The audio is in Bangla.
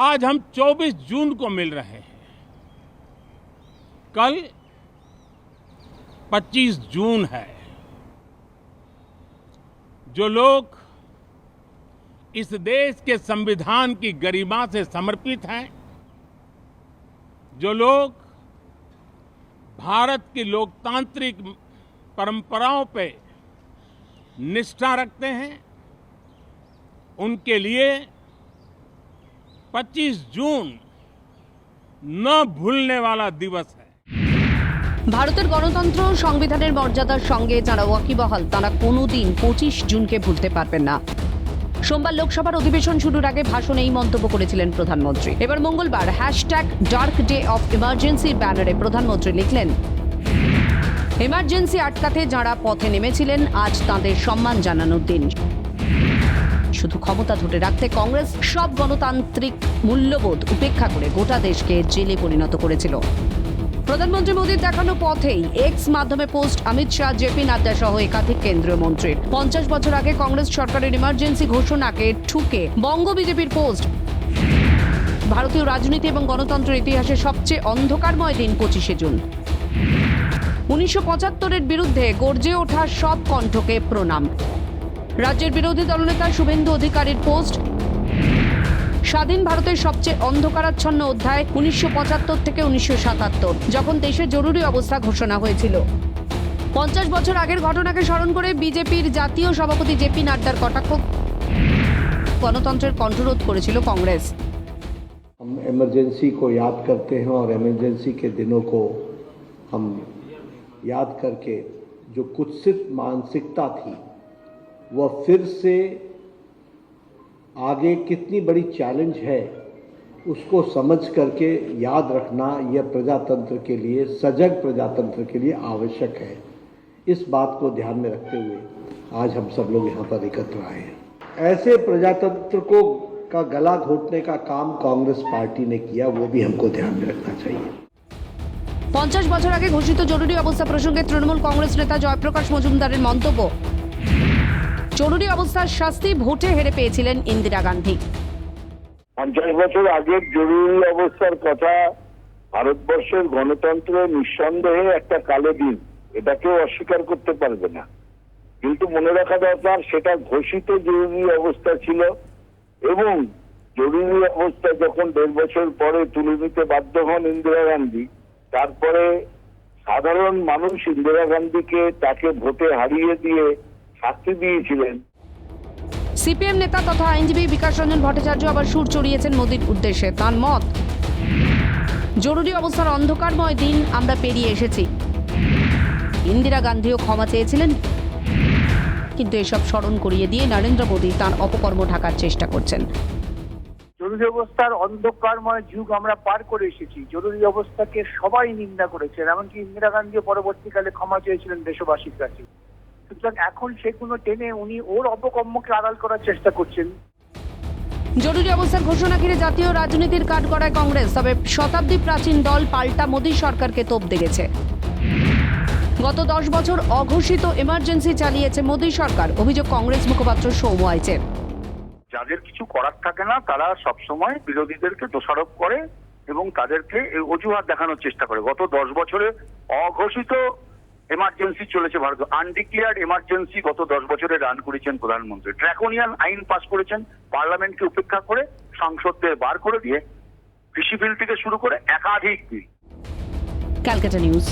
आज हम 24 जून को मिल रहे हैं। कल 25 जून है। जो लोग इस देश के संविधान की गरिमा से समर्पित हैं, जो लोग भारत की लोकतांत्रिक परंपराओं पे निष्ठा रखते हैं, उनके लिए 25 जून न भूलने वाला दिवस है ভারতের গণতন্ত্র ও সংবিধানের মর্যাদার সঙ্গে যারা ওয়াকিবহাল তারা কোনোদিন পঁচিশ জুনকে ভুলতে পারবেন না সোমবার লোকসভার অধিবেশন শুরুর আগে ভাষণে এই মন্তব্য করেছিলেন প্রধানমন্ত্রী এবার মঙ্গলবার হ্যাশট্যাগ ডার্ক ডে অফ ইমার্জেন্সির ব্যানারে প্রধানমন্ত্রী লিখলেন এমার্জেন্সি আটকাতে যাঁরা পথে নেমেছিলেন আজ তাঁদের সম্মান জানানোর দিন শুধু ক্ষমতা ধরে রাখতে কংগ্রেস সব গণতান্ত্রিক মূল্যবোধ উপেক্ষা করে গোটা দেশকে জেলে পরিণত করেছিল। প্রধানমন্ত্রী মোদীর দেখানো পথেই এক্স মাধ্যমে পোস্ট অমিত শাহ জেপি নাড্ডা সহ একাধিক কেন্দ্রীয় মন্ত্রীর। পঞ্চাশ বছর আগে কংগ্রেস সরকারের ইমার্জেন্সি ঘোষণাকে ঠুকে বঙ্গ বিজেপির পোস্ট। ভারতীয় রাজনীতি এবং গণতন্ত্রের ইতিহাসে সবচেয়ে অন্ধকারময় দিন পঁচিশে জুন। উনিশশো পঁচাত্তরের বিরুদ্ধে গর্জে ওঠা সব কণ্ঠকে প্রণাম। রাজ্যের বিরোধী দলনেতা শুভেন্দু অধিকারীর পোস্ট স্বাধীন ভারতের সবচেয়ে অন্ধকারাচ্ছন্ন অধ্যায় উনিশশো পঁচাত্তর থেকে উনিশশো সাতাত্তর যখন দেশে জরুরি অবস্থা ঘোষণা হয়েছিল পঞ্চাশ বছর আগের ঘটনাকে স্মরণ করে বিজেপির জাতীয় সভাপতি জেপি নাড্ডার কটাক্ষ গণতন্ত্রের কণ্ঠরোধ করেছিল কংগ্রেস हम इमरजेंसी को याद करते हैं और इमरजेंसी के दिनों को हम याद करके जो कुत्सित मानसिकता थी वह फिर से आगे कितनी बड़ी चैलेंज है उसको समझ करके याद रखना यह प्रजातंत्र के लिए सजग प्रजातंत्र के लिए आवश्यक है इस बात को ध्यान में रखते हुए आज हम सब लोग यहाँ पर एकत्र आए हैं ऐसे प्रजातंत्र को का गला घोटने का काम कांग्रेस पार्टी ने किया वो भी हमको ध्यान में रखना चाहिए পঞ্চাশ বছর আগে ঘোষিত জরুরি অবস্থা প্রসঙ্গে তৃণমূল কংগ্রেস নেতা জয়প্রকাশ মজুমদারের মন্তব্য জরুরি অবস্থার শাস্তি ভোটে হেরে পেয়েছিলেন ইন্দিরা গান্ধী। পঞ্চাশ বছর আগের জরুরি অবস্থার কথা ভারতবর্ষের গণতন্ত্র নিঃসন্দেহে একটা কালো দিন এটা কেউ অস্বীকার করতে পারবে না। কিন্তু মনে রাখা দরকার, সেটা ঘোষিত জরুরি অবস্থা ছিল এবং জরুরি অবস্থা যখন দেড় বছর পরে তুলে নিতে বাধ্য হন ইন্দিরা গান্ধী, তারপরে সাধারণ মানুষ ইন্দিরা গান্ধীকে তাকে ভোটে হারিয়ে দিয়ে শাস্তি দিয়েছিলেন। সিপিএম নেতা তথা আইনজীবী বিকাশ রঞ্জন ভট্টাচার্য আবার সুর চড়িয়েছেন মোদীর উদ্দেশ্যে। তার মত জরুরি অবস্থার অন্ধকারময় দিন আমরা পেরিয়ে এসেছি। ইন্দিরা গান্ধীও ক্ষমা চেয়েছিলেন কিন্তু এসব স্মরণ করিয়ে দিয়ে নরেন্দ্র মোদী তার অপকর্ম ঢাকার চেষ্টা করছেন। জরুরি অবস্থার অন্ধকারময় যুগ আমরা পার করে এসেছি। জরুরি অবস্থাকে সবাই নিন্দা করেছেন এমনকি ইন্দিরা গান্ধীও পরবর্তীকালে ক্ষমা চেয়েছিলেন দেশবাসীর কাছে। সুতরাং এখন সেগুলো টেনে উনি ওর অপকর্মকে আড়াল করার চেষ্টা করছেন। জরুরি অবস্থার ঘোষণা ঘিরে জাতীয় রাজনীতির কাঠ করায় কংগ্রেস তবে শতাব্দী প্রাচীন দল পাল্টা মোদী সরকারকে তোপ দেখেছে গত দশ বছর অঘোষিত এমার্জেন্সি চালিয়েছে মোদী সরকার অভিযোগ কংগ্রেস মুখপাত্র সৌম্য আইচের। যাদের কিছু করার থাকে না তারা সবসময় বিরোধীদেরকে দোষারোপ করে এবং তাদেরকে অজুহাত দেখানোর চেষ্টা করে। গত দশ বছরে অঘোষিত এমার্জেন্সি চলেছে ভারত। আনডিক্লেয়ার্ড এমার্জেন্সি গত দশ বছরে রান করেছেন প্রধানমন্ত্রী। ড্রাকোনিয়ান আইন পাস করেছেন, পার্লামেন্টকে উপেক্ষা করে সংসদকে বার করে দিয়ে কৃষি বিল থেকে শুরু করে একাধিক বিল। ক্যালকাটা নিউজ।